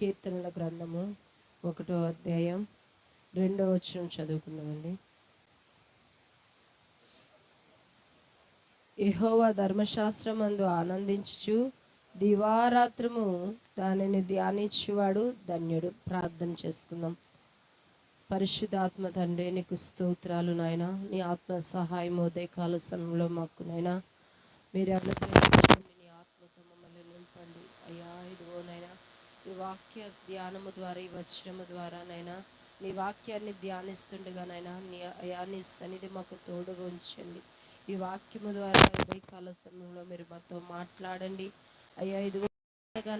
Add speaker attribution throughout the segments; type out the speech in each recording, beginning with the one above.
Speaker 1: కీర్తనల గ్రంథము ఒకటో అధ్యాయం రెండో వచనం చదువుకుందామండి. ధర్మశాస్త్రం అందు ఆనందించుచు దివారాత్రము దానిని ధ్యానించువాడు ధన్యుడు. ప్రార్థన చేసుకుందాం. పరిశుద్ధాత్మ తండ్రి నీకు స్తోత్రాలు నాయన. నీ ఆత్మ సహాయం ఉదయకాల సమయంలో మాకు నాయన. మీరు అనుగ్రహించండి నీ ఆత్మతో మమ్మల్ని నింపండి అయ్యా ఇదిగో నాయనా ఈ వాక్య ధ్యానము ద్వారా ఈ వచనము ద్వారా నైనా నీ వాక్యాన్ని ధ్యానిస్తుండగా నైనా నీ అయా నీ సన్నిధి మాకు తోడుగా ఉంచండి. ఈ వాక్యము ద్వారా ఉదయకాల సమయంలో మీరు మాతో మాట్లాడండి. అయ్యా ఇదిగో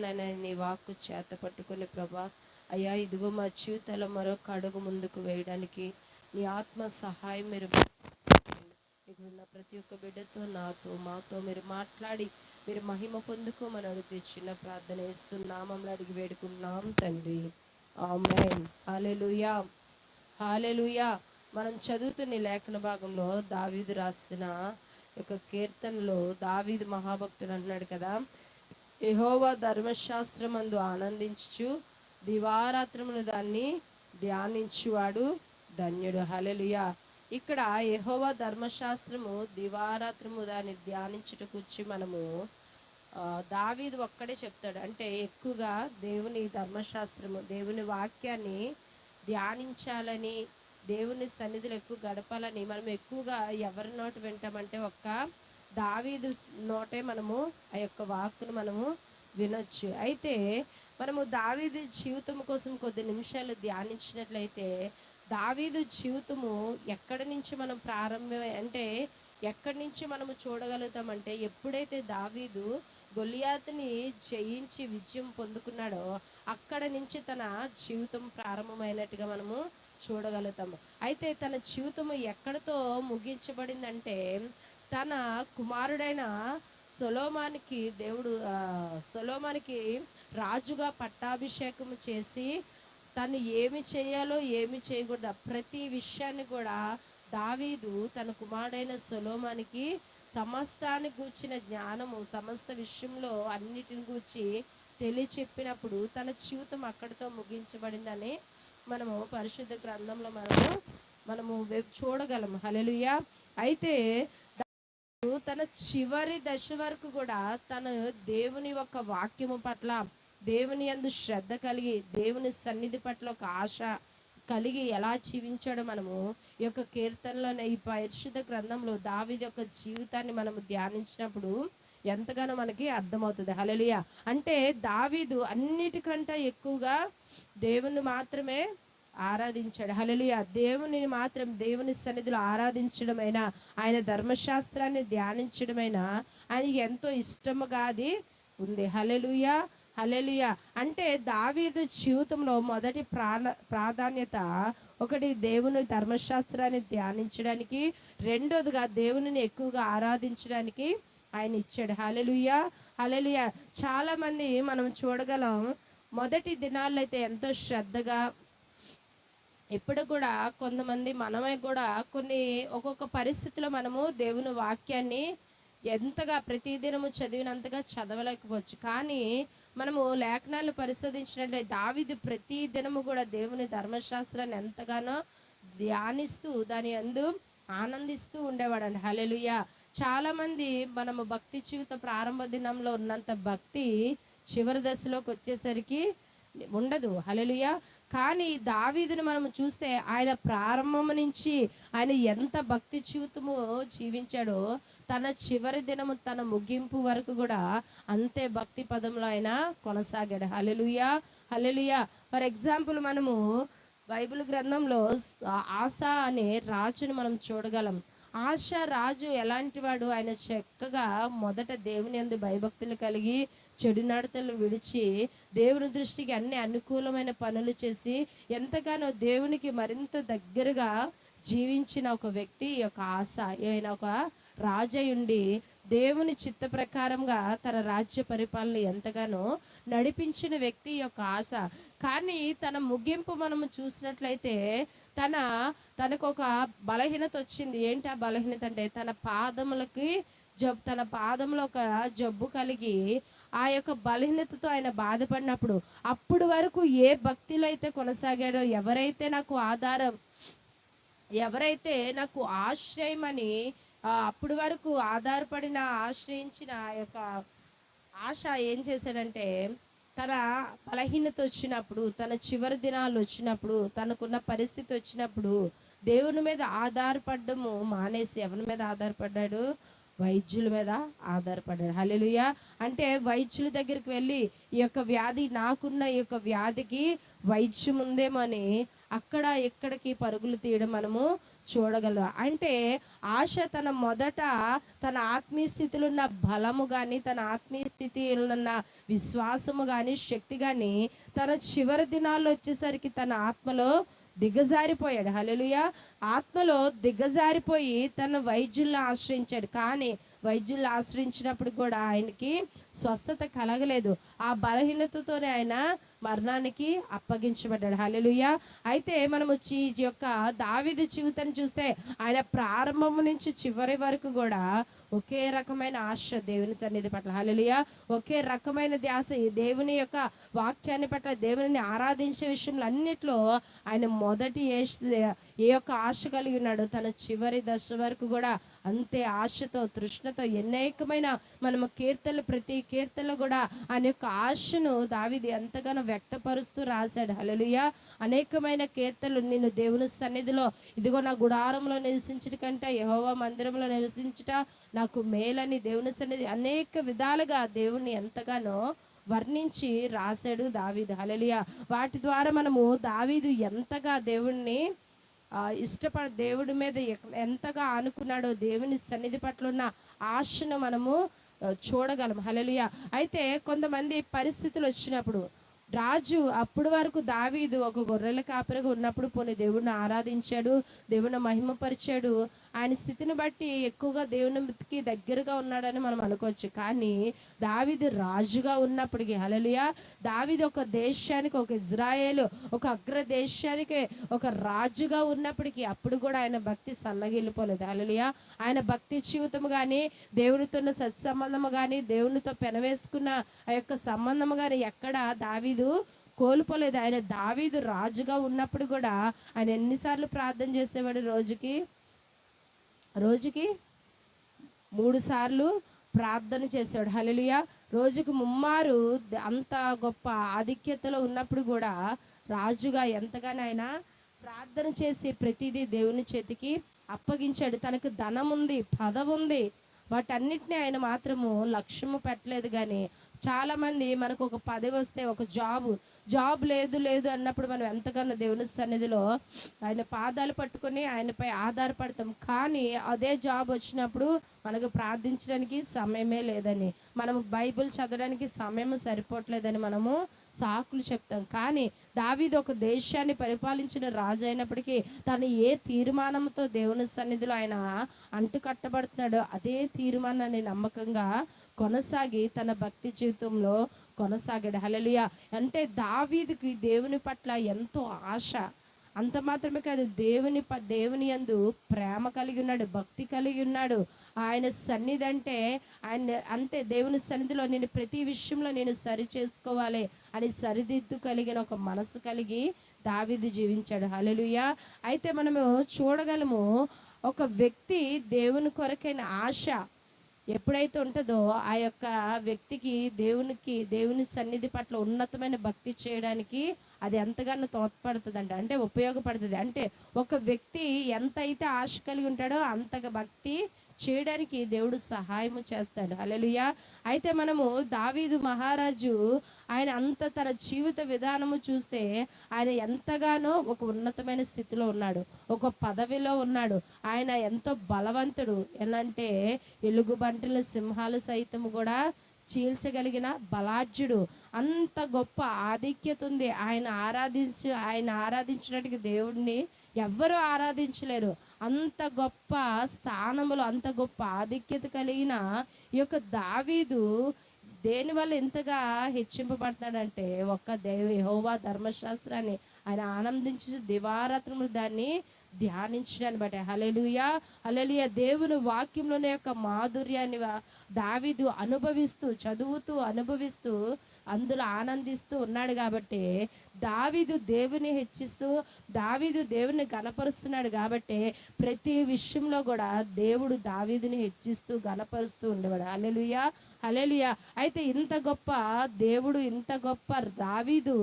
Speaker 1: నైనా నీ వాక్కు చేత పట్టుకుని ప్రభా అయ్యా ఇదిగో మా జీవితాల్లో మరొక అడుగు ముందుకు వేయడానికి నీ ఆత్మ సహాయం మీరు ఇక్కడున్న ప్రతి ఒక్క బిడ్డతో నాతో మాతో మీరు మాట్లాడి మీరు మహిమ పొందుకోమని అడుగుతూ చిన్న ప్రార్థన ఇస్తున్నామంలో అడిగి వేడుకున్నాం తండ్రి. ఆమెన్. హాలెలుయా హాలెలుయా మనం చదువుతున్న లేఖన భాగంలో దావీదు రాసిన యొక్క కీర్తనలో దావీదు మహాభక్తుడు అంటున్నాడు కదా యెహోవా ధర్మశాస్త్రమందు ఆనందించుచు దివారాత్రమును దాన్ని ధ్యానించువాడు ధన్యుడు. హలెలుయా ఇక్కడ యహోవా ధర్మశాస్త్రము దివారాత్రము దాన్ని ధ్యానించుటకు వచ్చి మనము దావీదు ఒక్కడే చెప్తాడు. అంటే ఎక్కువగా దేవుని ధర్మశాస్త్రము దేవుని వాక్యాన్ని ధ్యానించాలని దేవుని సన్నిధిలో ఎక్కువ గడపాలని మనం ఎక్కువగా ఎవరి నోట వింటామంటే ఒక్క దావీదు నోటే మనము ఆ యొక్క వాక్కును మనము వినొచ్చు. అయితే మనము దావీదు జీవితం కోసం కొద్ది నిమిషాలు ధ్యానించినట్లయితే దావీదు జీవితము ఎక్కడి నుంచి మనం ప్రారంభం అంటే ఎక్కడి నుంచి మనము చూడగలుగుతామంటే ఎప్పుడైతే దావీదు గొలియాతుని జయించి విజయం పొందుకున్నాడో అక్కడ నుంచి తన జీవితం ప్రారంభమైనట్టుగా మనము చూడగలుగుతాము. అయితే తన జీవితము ఎక్కడితో ముగించబడిందంటే తన కుమారుడైన సొలోమానికి దేవుడు సొలోమానికి రాజుగా పట్టాభిషేకం చేసి తను ఏమి చేయాలో ఏమి చేయకూడదు. ప్రతి విషయాన్ని కూడా దావీదు తన కుమారుడైన సొలోమానికి సమస్తాన్ని గూర్చిన జ్ఞానము సమస్త విషయంలో అన్నిటిని గూర్చి తెలియచెప్పినప్పుడు తన జీవితం అక్కడితో ముగించబడిందని మనము పరిశుద్ధ గ్రంథంలో మనము మనము వెబ్ చూడగలం అయితే తన చివరి దశ వరకు కూడా తన దేవుని యొక్క వాక్యము పట్ల దేవుని యందు శ్రద్ధ కలిగి దేవుని సన్నిధి పట్ల ఒక ఆశ కలిగి ఎలా జీవించాడో మనము ఈ యొక్క కీర్తనలోనే ఈ పరిశుద్ధ గ్రంథంలో దావిది యొక్క జీవితాన్ని మనము ధ్యానించినప్పుడు ఎంతగానో మనకి అర్థమవుతుంది. హలలియ అంటే దావీదు అన్నిటికంటే ఎక్కువగా దేవుణ్ణి మాత్రమే ఆరాధించాడు. హలలియ దేవుని మాత్రం దేవుని సన్నిధిలో ఆరాధించడమైనా ఆయన ధర్మశాస్త్రాన్ని ధ్యానించడమైనా ఆయనకి ఎంతో ఇష్టముగా అది ఉంది. హలెలుయ హలెలుయ అంటే దావీదు జీవితంలో మొదటి ప్రాణ ప్రాధాన్యత ఒకటి దేవుని ధర్మశాస్త్రాన్ని ధ్యానించడానికి రెండోదిగా దేవునిని ఎక్కువగా ఆరాధించడానికి ఆయన ఇచ్చాడు. హలెలుయ హలెలుయ చాలామంది మనం చూడగలం మొదటి దినాల్లో అయితే ఎంతో శ్రద్ధగా ఇప్పుడు కూడా కొంతమంది మనమే కూడా కొన్ని ఒక్కొక్క పరిస్థితిలో మనము దేవుని వాక్యాన్ని ఎంతగా ప్రతిదినము చదివినంతగా చదవలేకపోవచ్చు. కానీ మనము లేఖనాలు పరిశోధించినట్లయితే దావిది ప్రతి దినము కూడా దేవుని ధర్మశాస్త్రాన్ని ఎంతగానో ధ్యానిస్తూ దాని అందు ఆనందిస్తూ ఉండేవాడండి. హలెలుయ చాలామంది మనము భక్తి జీవిత ప్రారంభ దినంలో ఉన్నంత భక్తి చివరి దశలోకి వచ్చేసరికి ఉండదు. హలెలుయ కానీ దావీదుని మనం చూస్తే ఆయన ప్రారంభం నుంచి ఆయన ఎంత భక్తి జీవితము జీవించాడో తన చివరి దినము తన ముగింపు వరకు కూడా అంతే భక్తి పదంలో ఆయన కొనసాగాడు. హలెలుయా హలెలుయా ఫర్ ఎగ్జాంపుల్ మనము బైబిల్ గ్రంథంలో ఆశ అనే రాజును మనం చూడగలం. ఆశ రాజు ఎలాంటి వాడు? ఆయన చక్కగా మొదట దేవుని అందు భయభక్తులు కలిగి చెడు నడతలు విడిచి దేవుని దృష్టికి అన్ని అనుకూలమైన పనులు చేసి ఎంతగానో దేవునికి మరింత దగ్గరగా జీవించిన ఒక వ్యక్తి ఈ యొక్క ఆశ. ఆయన ఒక రాజయుండి దేవుని చిత్త ప్రకారంగా తన రాజ్య పరిపాలన ఎంతగానో నడిపించిన వ్యక్తి యొక్క ఆశ. కానీ తన ముగింపు మనము చూసినట్లయితే తన తనకు ఒక బలహీనత వచ్చింది. ఏంటి ఆ బలహీనత అంటే తన పాదములకి జబ్ తన పాదంలో ఒక జబ్బు కలిగి ఆ యొక్క బలహీనతతో ఆయన బాధపడినప్పుడు అప్పుడు వరకు ఏ భక్తిలో అయితే కొనసాగాడో ఎవరైతే నాకు ఆధారం ఎవరైతే నాకు ఆశ్రయమని అప్పుడు వరకు ఆధారపడిన ఆశ్రయించిన ఆ యొక్క ఆశ ఏం చేశాడంటే తన బలహీనత వచ్చినప్పుడు తన చివరి దినాలు వచ్చినప్పుడు తనకున్న పరిస్థితి వచ్చినప్పుడు దేవుని మీద ఆధారపడము మానేసి ఎవరి మీద ఆధారపడ్డాడు? వైద్యుల మీద ఆధారపడ్డాడు. హలెలుయ అంటే వైద్యుల దగ్గరికి వెళ్ళి ఈ యొక్క వ్యాధి నాకున్న ఈ యొక్క వ్యాధికి వైద్యం ఉందేమని అక్కడ ఎక్కడికి పరుగులు తీయడం మనము చూడగలం. అంటే ఆశ తన మొదట తన ఆత్మీయ స్థితిలో ఉన్న బలము కానీ తన ఆత్మీయ స్థితిలో ఉన్న విశ్వాసము కానీ శక్తి కానీ తన చివరి దినాల్లో వచ్చేసరికి తన ఆత్మలో దిగజారిపోయాడు. హలలుయ ఆత్మలో దిగజారిపోయి తన వైద్యుల్ని ఆశ్రయించాడు. కానీ వైద్యుల్ని ఆశ్రయించినప్పుడు కూడా ఆయనకి స్వస్థత కలగలేదు. ఆ బలహీనతతోనే ఆయన మరణానికి అప్పగించబడ్డాడు. హలెలుయ అయితే మనం వచ్చి ఈ యొక్క దావిది జీవితాన్ని చూస్తే ఆయన ప్రారంభం నుంచి చివరి వరకు కూడా ఒకే రకమైన ఆశ దేవుని సన్నిధి పట్ల. హల్లెలూయా. ఒకే రకమైన ధ్యాస ఈ దేవుని యొక్క వాక్యాన్ని పట్ల దేవుని ఆరాధించే విషయంలో అన్నిట్లో ఆయన మొదటి ఏ యొక్క ఆశ కలిగి ఉన్నాడు. తన చివరి దశ వరకు కూడా అంతే ఆశతో తృష్ణతో అనేకమైన మనము కీర్తనలు ప్రతి కీర్తనలు కూడా ఆయన యొక్క ఆశను దావిది ఎంతగానో వ్యక్తపరుస్తూ రాశాడు. హలలుయ అనేకమైన కీర్తనలు నేను దేవుని సన్నిధిలో ఇదిగో నా గుడారంలో నివసించట కంటే యహోవా మందిరంలో నివసించుట నాకు మేలని దేవుని సన్నిధి. అనేక విధాలుగా దేవుని ఎంతగానో వర్ణించి రాశాడు దావీదు. హలలియ వాటి ద్వారా మనము దావీదు ఎంతగా దేవుణ్ణి ఇష్టపడ దేవుడి మీద ఎంతగా ఆనుకున్నాడో దేవుని సన్నిధి పట్ల ఉన్న ఆశను మనము చూడగలం. హలలుయ అయితే కొంతమంది పరిస్థితులు వచ్చినప్పుడు రాజు అప్పటి వరకు దావీదు ఒక గొర్రెల కాపరిగా ఉన్నప్పుడు పోనీ దేవుడిని ఆరాధించాడు దేవుని మహిమపరిచాడు ఆయన స్థితిని బట్టి ఎక్కువగా దేవునికి దగ్గరగా ఉన్నాడని మనం అనుకోవచ్చు. కానీ దావీదు రాజుగా ఉన్నప్పటికీ అలలియా దావీదు ఒక దేశానికి ఒక ఇజ్రాయేల్ ఒక అగ్ర దేశానికి ఒక రాజుగా ఉన్నప్పటికీ అప్పుడు కూడా ఆయన భక్తి సన్నగిల్లిపోలేదు. హలలుయా ఆయన భక్తి జీవితం కానీ దేవునితో ఉన్న సత్సంబంధము కానీ దేవునితో పెనవేసుకున్న ఆ యొక్క సంబంధము కానీ ఎక్కడ దావీదు కోల్పోలేదు. ఆయన దావీదు రాజుగా ఉన్నప్పుడు కూడా ఆయన ఎన్నిసార్లు ప్రార్థన చేసేవాడు రోజుకి? రోజుకి మూడు సార్లు ప్రార్థన చేశాడు. హల్లెలూయా. రోజుకు ముమ్మారు అంత గొప్ప ఆధిక్యతలో ఉన్నప్పుడు కూడా రాజుగా ఎంతగానో ఆయన ప్రార్థన చేసి ప్రతిదీ దేవుని చేతికి అప్పగించాడు. తనకు ధనం ఉంది పదవి ఉంది వాటన్నిటిని ఆయన మాత్రము లక్ష్యము పెట్టలేదు కానీ చాలామంది మనకు ఒక పదవి వస్తే ఒక జాబ్ జాబ్ లేదు లేదు అన్నప్పుడు మనం ఎంతగానో దేవుని సన్నిధిలో ఆయన పాదాలు పట్టుకొని ఆయనపై ఆధారపడతాం. కానీ అదే జాబ్ వచ్చినప్పుడు మనకు ప్రార్థించడానికి సమయమే లేదని మనం బైబిల్ చదవడానికి సమయం సరిపోవట్లేదని మనము సాకులు చెప్తాం. కానీ దావీదు ఒక దేశాన్ని పరిపాలించిన రాజు అయినప్పటికీ తను ఏ తీర్మానంతో దేవుని సన్నిధిలో ఆయన అంటుకట్టబడుతున్నాడో అదే తీర్మానాన్ని నమ్మకంగా కొనసాగి తన భక్తి జీవితంలో కొనసాగాడు. హలలుయ అంటే దావీదుకి దేవుని పట్ల ఎంతో ఆశ. అంత మాత్రమే కాదు దేవుని ప దేవుని యందు ప్రేమ కలిగి ఉన్నాడు భక్తి కలిగి ఉన్నాడు. ఆయన సన్నిధి అంటే ఆయన అంటే దేవుని సన్నిధిలో నేను ప్రతి విషయంలో నేను సరి చేసుకోవాలి అని సరిదిద్దు కలిగిన ఒక మనసు కలిగి దావిది జీవించాడు. హలలుయ అయితే మనము చూడగలము ఒక వ్యక్తి దేవుని కొరకైన ఆశ ఎప్పుడైతే ఉంటుందో ఆ యొక్క వ్యక్తికి దేవునికి దేవుని సన్నిధి పట్ల ఉన్నతమైన భక్తి చేయడానికి అది ఎంతగానో తోడ్పడుతుందండి. అంటే ఉపయోగపడుతుంది. అంటే ఒక వ్యక్తి ఎంత అయితే ఆశ కలిగి ఉంటాడో అంతగా భక్తి చేయడానికి దేవుడు సహాయము చేస్తాడు. హల్లెలూయా. అయితే మనము దావీదు మహారాజు ఆయన అంత తన జీవిత విధానము చూస్తే ఆయన ఎంతగానో ఒక ఉన్నతమైన స్థితిలో ఉన్నాడు. ఒక పదవిలో ఉన్నాడు. ఆయన ఎంతో బలవంతుడు. ఎలాంటే ఎలుగుబంటుల సింహాలు సైతం కూడా చీల్చగలిగిన బలాఢ్యుడు. అంత గొప్ప ఆధిక్యత ఉంది. ఆయన ఆరాధించి ఆయన ఆరాధించినట్టుగా దేవుడిని ఎవ్వరూ ఆరాధించలేరు. అంత గొప్ప స్థానములో అంత గొప్ప ఆధిక్యత కలిగిన ఈ యొక్క దావీదు దేనివల్ల ఎంతగా హెచ్చింపబడతాడంటే ఒక్క దేవి హోవా ధర్మశాస్త్రాన్ని ఆయన ఆనందించి దివారాత్రములు దాన్ని ధ్యానించడాన్ని బట్టి. హలెలుయా హలెలుయ దేవుని వాక్యంలోని యొక్క మాధుర్యాన్ని దావీదు అనుభవిస్తూ చదువుతూ అనుభవిస్తూ అందులో ఆనందిస్తూ ఉన్నాడు కాబట్టి దావీదు దేవుని హెచ్చిస్తూ దావీదు దేవుని గనపరుస్తున్నాడు కాబట్టి ప్రతి విషయంలో కూడా దేవుడు దావీదుని హెచ్చిస్తూ గనపరుస్తూ ఉండేవాడు. హల్లెలూయా హల్లెలూయా. అయితే ఇంత గొప్ప దేవుడు ఇంత గొప్ప దావీదు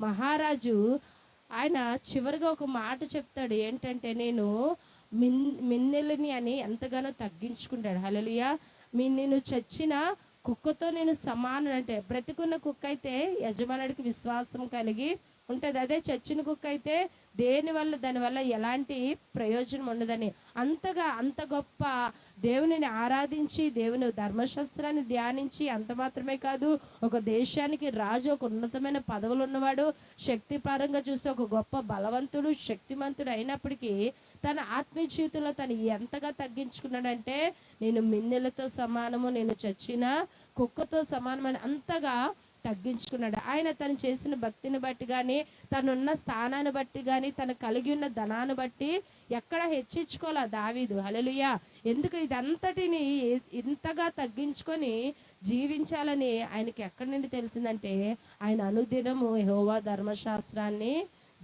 Speaker 1: మహారాజు ఆయన చివరిగా ఒక మాట చెప్తాడు. ఏంటంటే నేను మిన్ మిన్నెలని అని ఎంతగానో తగ్గించుకుంటాడు. హలలియా మీ నేను చచ్చిన కుక్కతో నేను సమానం అంటే బ్రతికున్న కుక్క అయితే యజమానుడికి విశ్వాసం కలిగి ఉంటుంది. అదే చచ్చిన కుక్క అయితే దేని వల్ల దానివల్ల ఎలాంటి ప్రయోజనం ఉండదని. అంతగా అంత గొప్ప దేవునిని ఆరాధించి దేవుని ధర్మశాస్త్రాన్ని ధ్యానించి అంత మాత్రమే కాదు ఒక దేశానికి రాజు ఒక ఉన్నతమైన పదవులు ఉన్నవాడు శక్తిపరంగా చూస్తే ఒక గొప్ప బలవంతుడు శక్తిమంతుడు అయినప్పటికీ తన ఆత్మీయ జీవితంలో తను ఎంతగా తగ్గించుకున్నాడంటే నేను మిన్నెలతో సమానము నేను చచ్చిన కుక్కతో సమానమని అంతగా తగ్గించుకున్నాడు. ఆయన తను చేసిన భక్తిని బట్టి కానీ తనున్న స్థానాన్ని బట్టి కానీ తను కలిగి ఉన్న ధనాన్ని బట్టి ఎక్కడ హెచ్చించుకోలే దావీదు? హలలుయా ఎందుకు ఇదంతటిని ఇంతగా తగ్గించుకొని జీవించాలని ఆయనకి ఎక్కడి నుండి తెలిసిందంటే ఆయన అనుదినము హోవా ధర్మశాస్త్రాన్ని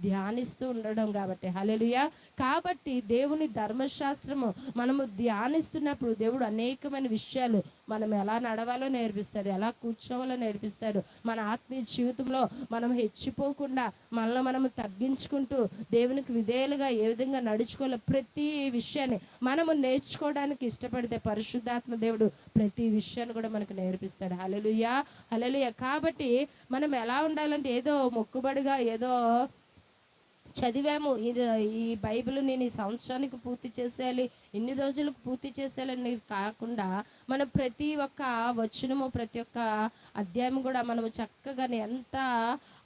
Speaker 1: ధ్యానిస్తూ ఉండడం కాబట్టి. హలెలుయ కాబట్టి దేవుని ధర్మశాస్త్రము మనము ధ్యానిస్తున్నప్పుడు దేవుడు అనేకమైన విషయాలు మనం ఎలా నడవాలో నేర్పిస్తాడు ఎలా కూర్చోవాలో నేర్పిస్తాడు. మన ఆత్మీయ జీవితంలో మనం హెచ్చిపోకుండా మనల్ని మనం తగ్గించుకుంటూ దేవునికి విధేయులుగా ఏ విధంగా నడుచుకోవాలో ప్రతి విషయాన్ని మనము నేర్చుకోవడానికి ఇష్టపడితే పరిశుద్ధాత్మ దేవుడు ప్రతి విషయాన్ని కూడా మనకు నేర్పిస్తాడు. హల్లెలూయా. హల్లెలూయా. కాబట్టి మనం ఎలా ఉండాలంటే ఏదో మొక్కుబడిగా ఏదో చదివాము. ఈ బైబిల్ నేను ఈ సంవత్సరానికి పూర్తి చేసేయాలి ఇన్ని రోజులకు పూర్తి చేసేయాలని కాకుండా మనం ప్రతి ఒక్క వచనము ప్రతి ఒక్క అధ్యాయం కూడా మనము చక్కగా ఎంత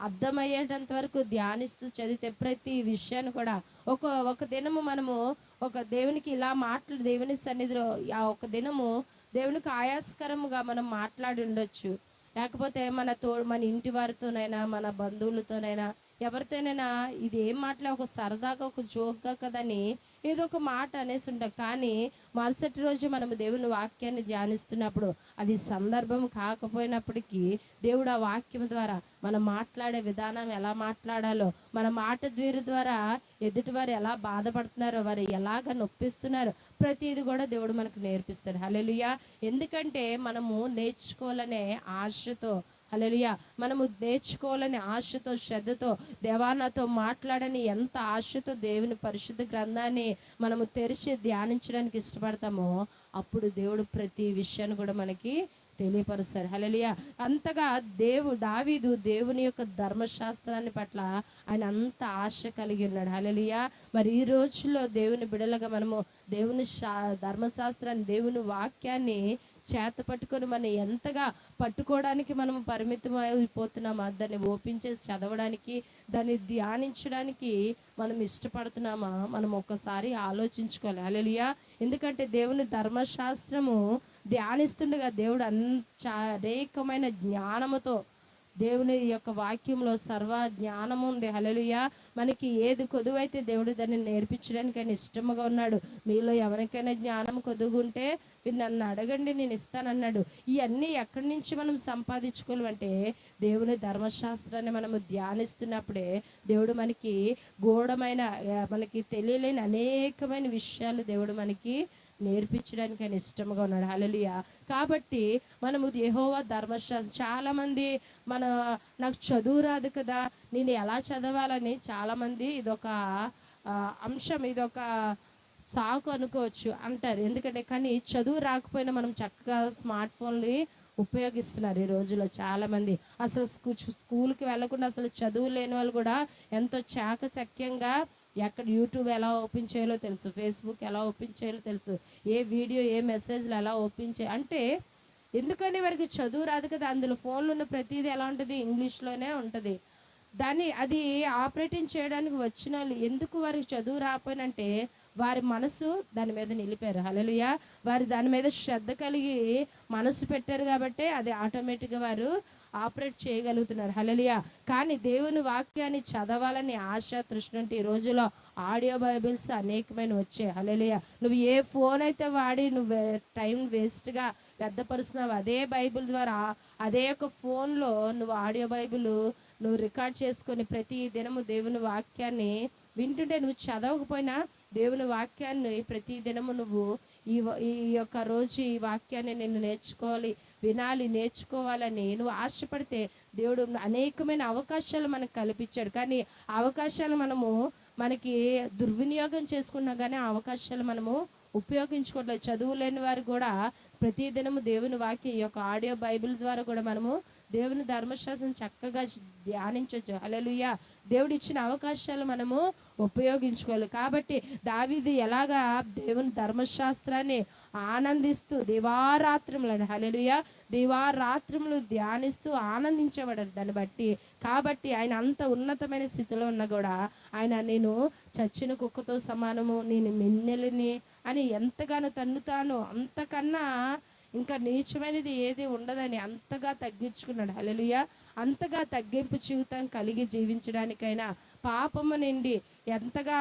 Speaker 1: అర్థమయ్యేటంత వరకు ధ్యానిస్తూ చదివితే ప్రతి విషయాన్ని కూడా ఒక ఒక దినము మనము ఒక దేవునికి ఇలా మాటలు దేవుని సన్నిధిలో ఆ ఒక దినము దేవునికి ఆయాస్కరముగా మనం మాట్లాడి ఉండొచ్చు. లేకపోతే మన తో మన ఇంటి వారితోనైనా మన బంధువులతోనైనా ఎవరితోనైనా ఇది ఏం మాటలే ఒక సరదాగా ఒక జోక్గా కదని ఏదో ఒక మాట అనేసి ఉంటాం కానీ మరుసటి రోజు మనము దేవుని వాక్యాన్ని ధ్యానిస్తున్నప్పుడు అది సందర్భం కాకపోయినప్పటికీ దేవుడు ఆ వాక్యం ద్వారా మనం మాట్లాడే విధానం ఎలా మాట్లాడాలో మన మాట ద్వీరు ద్వారా ఎదుటివారు ఎలా బాధపడుతున్నారో వారు ఎలాగ నొప్పిస్తున్నారో ప్రతిది కూడా దేవుడు మనకు నేర్పిస్తాడు. హల్లెలూయా. ఎందుకంటే మనము నేర్చుకోవాలనే ఆశతో హల్లెలూయా. మనము నేర్చుకోవాలని ఆశతో శ్రద్ధతో దేవానాతో మాట్లాడని ఎంత ఆశతో దేవుని పరిశుద్ధ గ్రంథాన్ని మనము తెరిచి ధ్యానించడానికి ఇష్టపడతామో అప్పుడు దేవుడు ప్రతి విషయాన్ని కూడా మనకి తెలియపరుస్తారు. హల్లెలూయా. అంతగా దేవు దావీదు దేవుని యొక్క ధర్మశాస్త్రాన్ని పట్ల ఆయన అంత ఆశ కలిగి ఉన్నాడు. హలలియ మరి ఈ రోజుల్లో దేవుని బిడలగా మనము దేవుని శా ధర్మశాస్త్రాన్ని దేవుని వాక్యాన్ని చేత పట్టుకొని మనం ఎంతగా పట్టుకోవడానికి మనం పరిమితం అయిపోతున్నామా దాన్ని ఓపించేసి చదవడానికి దాన్ని ధ్యానించడానికి మనం ఇష్టపడుతున్నామా? మనం ఒక్కసారి ఆలోచించుకోవాలి. హల్లెలూయా. ఎందుకంటే దేవుని ధర్మశాస్త్రము ధ్యానిస్తుండగా దేవుడు అనేకమైన జ్ఞానముతో దేవుని యొక్క వాక్యంలో సర్వ జ్ఞానం ఉంది. హలలుయ మనకి ఏది కొదువైతే దేవుడు దాన్ని నేర్పించడానికి ఆయన ఇష్టముగా ఉన్నాడు. మీలో ఎవరికైనా జ్ఞానం కొదుగుంటే మీరు నన్ను అడగండి నేను ఇస్తానన్నాడు. ఇవన్నీ ఎక్కడి నుంచి మనం సంపాదించుకోవాలంటే దేవుని ధర్మశాస్త్రాన్ని మనము ధ్యానిస్తున్నప్పుడే దేవుడు మనకి గూఢమైన మనకి తెలియలేని అనేకమైన విషయాలు దేవుడు మనకి నేర్పించడానికి ఆయన ఇష్టంగా ఉన్నాడు. హలలియ కాబట్టి మనము యెహోవా ధర్మశాస్త్రం చాలామంది మన నాకు చదువు రాదు కదా నేను ఎలా చదవాలని చాలామంది ఇదొక అంశం ఇదొక సాకు అనుకోవచ్చు అంటారు. ఎందుకంటే కానీ చదువు రాకపోయినా మనం చక్కగా స్మార్ట్ ఫోన్లు ఉపయోగిస్తున్నారు ఈ రోజుల్లో చాలామంది. అసలు స్కూ స్కూల్కి వెళ్ళకుండా అసలు చదువు లేని వాళ్ళు కూడా ఎంతో చాకచక్యంగా ఎక్కడ యూట్యూబ్ ఎలా ఓపెన్ చేయాలో తెలుసు ఫేస్బుక్ ఎలా ఓపెన్ చేయాలో తెలుసు ఏ వీడియో ఏ మెసేజ్లు ఎలా ఓపెన్ చేయ అంటే ఎందుకని వారికి చదువు రాదు కదా అందులో ఫోన్లో ఉన్న ప్రతిదీ ఎలా ఉంటుంది? ఇంగ్లీష్లోనే ఉంటుంది. దాన్ని అది ఆపరేటింగ్ చేయడానికి వచ్చిన వాళ్ళు ఎందుకు వారికి చదువు రాకపోయినంటే వారి మనసు దాని మీద నిలిపారు. హలలుయ వారు దాని మీద శ్రద్ధ కలిగి మనసు పెట్టారు కాబట్టి అది ఆటోమేటిక్గా వారు ఆపరేట్ చేయగలుగుతున్నారు. హలలియా కానీ దేవుని వాక్యాన్ని చదవాలని ఆశ తృష్ణ అంటే ఈ రోజులో ఆడియో బైబిల్స్ అనేకమైన వచ్చాయి. హలలియా నువ్వు ఏ ఫోన్ అయితే వాడి నువ్వు టైం వేస్ట్గా పెద్దపరుస్తున్నావు అదే బైబిల్ ద్వారా అదే ఒక ఫోన్లో నువ్వు ఆడియో బైబిల్ నువ్వు రికార్డ్ చేసుకొని ప్రతి దినము దేవుని వాక్యాన్ని వింటుంటే నువ్వు చదవకపోయినా దేవుని వాక్యాన్ని ప్రతి దినము నువ్వు ఈ ఈ యొక్క రోజు ఈ వాక్యాన్ని నేను నేర్చుకోవాలి. వినాలి నేర్చుకోవాలని నేను ఆశపడితే దేవుడు అనేకమైన అవకాశాలు మనకు కల్పించాడు. కానీ అవకాశాలు మనము మనకి దుర్వినియోగం చేసుకున్నా కానీ అవకాశాలు మనము ఉపయోగించుకోవట్లేదు. చదువు లేని వారు కూడా ప్రతి దినము దేవుని వాక్యం ఈ యొక్క ఆడియో బైబిల్ ద్వారా కూడా మనము దేవుని ధర్మశాస్త్రం చక్కగా ధ్యానించవచ్చు. హల్లెలూయా. దేవుడు ఇచ్చిన అవకాశాలు మనము ఉపయోగించుకోవాలి. కాబట్టి దావిది ఎలాగా దేవుని ధర్మశాస్త్రాన్ని ఆనందిస్తూ దివారాత్రములను హలలుయ దివారాత్రములు ధ్యానిస్తూ ఆనందించేవాడు దాన్ని బట్టి. కాబట్టి ఆయన అంత ఉన్నతమైన స్థితిలో ఉన్నా కూడా ఆయన నేను చచ్చిన కుక్కతో సమానము నేను మిన్నెలని అని ఎంతగానో తన్ను తాను అంతకన్నా ఇంకా నీచమైనది ఏది ఉండదని అంతగా తగ్గించుకున్నాడు. హలలుయ అంతగా తగ్గింపు జీవితం కలిగి జీవించడానికైనా పాపము నిండి ఎంతగా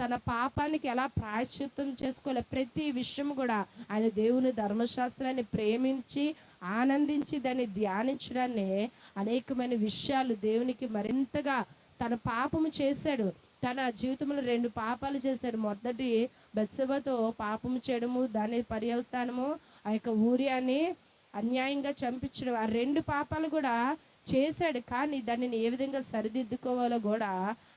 Speaker 1: తన పాపానికి ఎలా ప్రాయశ్చిత్తం చేసుకోవాలి ప్రతి విషయం కూడా ఆయన దేవుని ధర్మశాస్త్రాన్ని ప్రేమించి ఆనందించి దాన్ని ధ్యానించడాన్ని అనేకమైన విషయాలు దేవునికి మరింతగా తన పాపము చేశాడు. తన జీవితంలో రెండు పాపాలు చేశాడు. మొదటి బెత్సబతో పాపము చేయడము దాని పర్యవస్థానము ఆ యొక్క ఊర్యాన్ని అన్యాయంగా చంపించడం ఆ రెండు పాపాలు కూడా చేశాడు. కానీ దానిని ఏ విధంగా సరిదిద్దుకోవాలో కూడా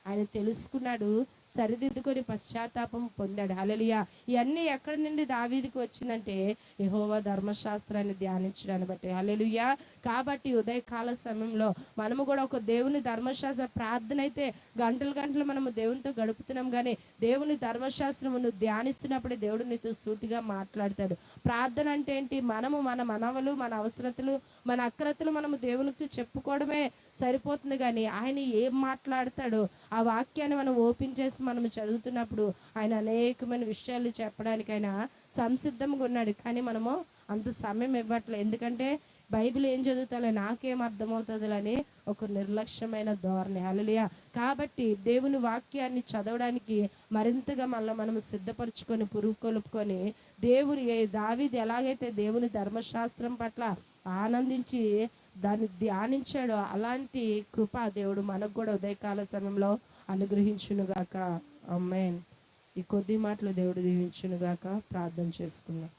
Speaker 1: ఆయన తెలుసుకున్నాడు. సరిదిద్దుకొని పశ్చాత్తాపం పొందాడు. హలలియా ఇవన్నీ ఎక్కడి నుండి దావీదికి వచ్చిందంటే యహోవా ధర్మశాస్త్రాన్ని ధ్యానించడాన్ని బట్టి. హలలుయా కాబట్టి ఉదయకాల సమయంలో మనము కూడా ఒక దేవుని ధర్మశాస్త్ర ప్రార్థన అయితే గంటలు గంటలు మనము దేవునితో గడుపుతున్నాం కానీ దేవుని ధర్మశాస్త్రమును ధ్యానిస్తున్నప్పుడే దేవుడు నీతో సూటిగా మాట్లాడతాడు. ప్రార్థన అంటే ఏంటి? మనము మన మనవలు మన అవసరతలు మన అక్రతలు మనము దేవునికి చెప్పుకోవడమే సరిపోతుంది కానీ ఆయన ఏం మాట్లాడతాడో ఆ వాక్యాన్ని మనం ఓపెన్ చేసి మనం చదువుతున్నప్పుడు ఆయన అనేకమైన విషయాలు చెప్పడానికి ఆయన సంసిద్ధంగా ఉన్నాడు. కానీ మనము అంత సమయం ఇవ్వట్లేదు. ఎందుకంటే బైబిల్ ఏం చదువుతాలే నాకేం అర్థమవుతుందని ఒక నిర్లక్ష్యమైన ధోరణి. హల్లెలూయా. కాబట్టి దేవుని వాక్యాన్ని చదవడానికి మరింతగా మళ్ళీ మనం సిద్ధపరచుకొని పురుగు కొలుపుకొని దేవుని దావిది ఎలాగైతే దేవుని ధర్మశాస్త్రం పట్ల ఆనందించి దాన్ని ధ్యానించాడో. అలాంటి కృప దేవుడు మనకు కూడా ఉదయకాల సమయంలో అనుగ్రహించునుగాక. అమ్మేన్ ఈ కొద్ది మాటలు దేవుడు దీవించునుగాక ప్రార్థన చేసుకుందాం.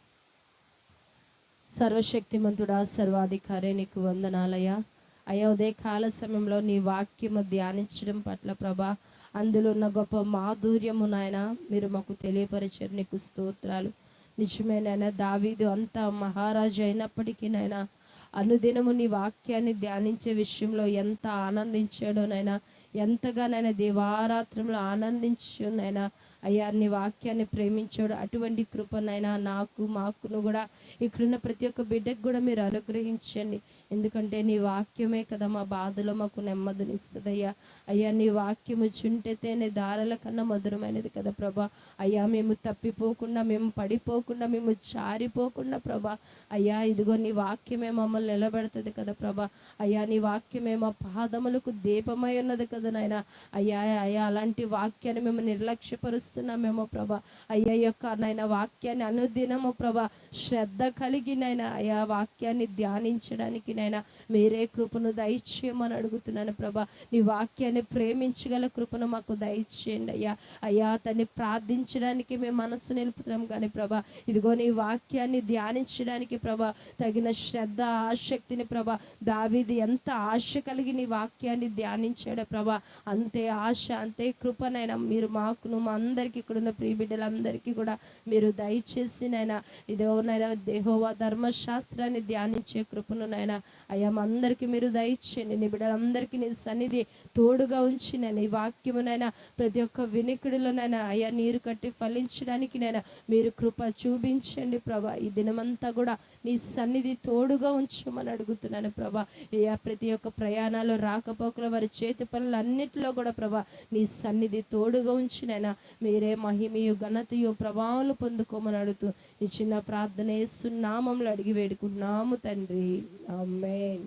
Speaker 1: సర్వశక్తిమంతుడా సర్వాధికారి నీకు వందనాలయ్యా. అయ్యా ఉదయ కాల సమయంలో నీ వాక్యము ధ్యానించడం పట్ల ప్రభా అందులో ఉన్న గొప్ప మాధుర్యము నాయన మీరు మాకు తెలియపరిచారు నీకు స్తోత్రాలు. నిజమేనైనా దావీదు అంతా మహారాజు అయినప్పటికీ నైనా అనుదినము నీ వాక్యాన్ని ధ్యానించే విషయంలో ఎంత ఆనందించాడోనైనా ఎంతగానైనా దేవారాత్రంలో ఆనందించునైనా అయ్యా నీ వాక్యాన్ని ప్రేమించాడు. అటువంటి కృపనైనా నాకు మాకును కూడా ఇక్కడున్న ప్రతి ఒక్క బిడ్డకు కూడా మీరు అనుగ్రహించండి. ఎందుకంటే నీ వాక్యమే కదా మా బాధలో మాకు నెమ్మదినిస్తుంది అయ్యా అయ్యా నీ వాక్యము చుంటితేనే దారాల కన్నా మధురమైనది కదా ప్రభా. అయ్యా మేము తప్పిపోకుండా మేము పడిపోకుండా మేము జారిపోకుండా ప్రభా. అయ్యా ఇదిగో నీ వాక్యమే మమ్మల్ని నిలబెడుతుంది కదా ప్రభా. అయ్యా నీ వాక్యమే మా పాదములకు దీపమై ఉన్నది కదా నాయన. అయ్యా అయ్యా అలాంటి వాక్యాన్ని మేము నిర్లక్ష్యపరుస్తున్నామేమో ప్రభా. అయ్యా యొక్క నాయన వాక్యాన్ని అనుదినము ప్రభా. శ్రద్ధ కలిగి నాయన అయ్యా వాక్యాన్ని ధ్యానించడానికి నాయన మీరే కృపను దయచేయమని అడుగుతున్నాను ప్రభా. నీ వాక్యాన్ని ప్రేమించగల కృపను మాకు దయచేయండి అయ్యా. అయ్యా తన్ని ప్రార్థించడానికి మేము మనస్సు నిలుపుతున్నాం కానీ ప్రభా ఇదిగో నీ వాక్యాన్ని ధ్యానించడానికి ప్రభా తగిన శ్రద్ధ ఆసక్తిని ప్రభా దావిది ఎంత ఆశ కలిగి నీ వాక్యాన్ని ధ్యానించాడో ప్రభా అంతే ఆశ అంతే కృపనైనా మీరు మాకును మా అందరికీ ఇక్కడున్న ప్రియ బిడ్డలందరికీ కూడా మీరు దయచేసి నైనా ఇదో నైనా దేహోవా ధర్మశాస్త్రాన్ని ధ్యానించే కృపను నాయన అయ్యా మా అందరికీ మీరు దయచేయండి. నీ బిడ్డలందరికీ నీ సన్నిధి తోడుగా ఉంచి నేను ఈ వాక్యమునైనా ప్రతి ఒక్క వినికిడిలోనైనా అయ్యా నీరు కట్టి ఫలించడానికి నైనా మీరు కృప చూపించండి ప్రభా. ఈ దినమంతా కూడా నీ సన్నిధి తోడుగా ఉంచమని అడుగుతున్నాను ప్రభా. అయ్యా ప్రతి ఒక్క ప్రయాణాలు రాకపోకల వారి చేతి పనులు అన్నిటిలో కూడా ప్రభా నీ సన్నిధి తోడుగా ఉంచినైనా మీరే మహిమయు ఘనతయు ప్రభావాలు పొందుకోమని అడుగుతూ ఈ చిన్న ప్రార్థన నామంలో అడిగి వేడుకుంటున్నాము తండ్రి. అమ్మే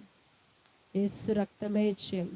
Speaker 1: యేసు రక్తమే చేయం